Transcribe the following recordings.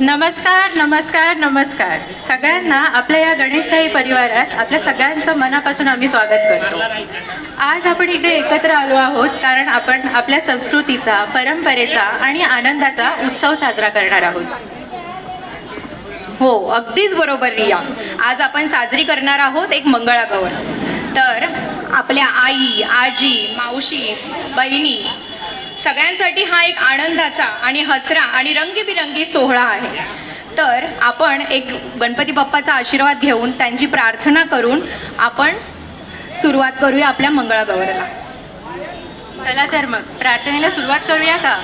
नमस्कार नमस्कार नमस्कार. सगळ्यांना आपल्या या गणेशशाही परिवारात आपल्या सगळ्यांचं मनापासून आम्ही स्वागत करतो. आज आपण इथे एकत्र आलो आहोत कारण आपण आपल्या संस्कृतीचा परंपरेचा आणि आनंदाचा उत्सव साजरा करणार आहोत. हो अगदीच बरोबर रिया. आज आपण साजरी करणार आहोत एक मंगळागौर. तर आपल्या आई आजी मावशी बहिणी हा एक आनंदाचा आणि हसरा आणि रंगीबिरंगी सोहळा आहे. तर आपण एक गणपती बाप्पाचा आशीर्वाद घेऊन त्यांची प्रार्थना करून आपण सुरुवात करूया आपल्या मंगळागौरला. चला तर मग प्रार्थनेला सुरुवात करूया का?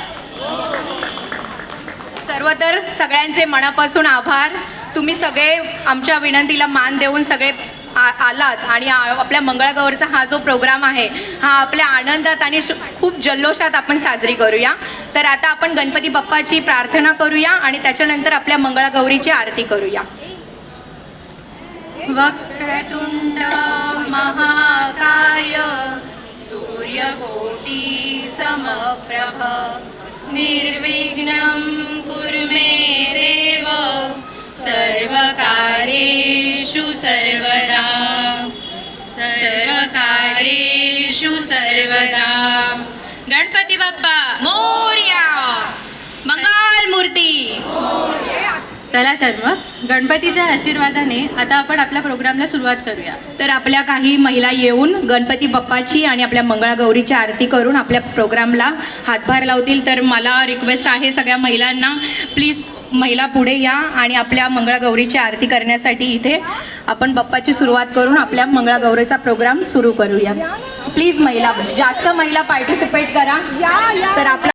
सर्व तर सगळ्यांचे मनापासून आभार. तुम्ही सगळे आमच्या विनंतीला मान देऊन सगळे आ- आलात आणि आपल्या मंगळागौरचा हा जो प्रोग्राम आहे हा आपल्या आनंदात आणि खूप जल्लोषात आपण साजरी करूया. तर आता आपण गणपती बाप्पाची प्रार्थना करूया आणि त्याच्यानंतर आपल्या मंगळागौरीची आरती करूया. वक्रतुंड महाकाय सूर्यकोटी समप्रभ निर सर्वदा सर्वकार्येषु सर्वदा. गणपती बाप्पा मोर्या! चला तर मग. गणपतीच्या आशीर्वादाने आता आपण आपल्या प्रोग्रामला सुरुवात करूया. तर आपल्या काही महिला येऊन गणपती बाप्पाची आणि आपल्या मंगळागौरीची आरती करून आपल्या प्रोग्रामला हातभार लावतील. तर मला रिक्वेस्ट आहे सगळ्या महिलांना प्लीज महिला पुढे या आणि आपल्या मंगळागौरीची आरती करण्यासाठी इथे आपण बाप्पाची सुरुवात करून आपल्या मंगळागौरीचा प्रोग्राम सुरू करूया. प्लीज महिला जास्त महिला पार्टिसिपेट करा. तर आपला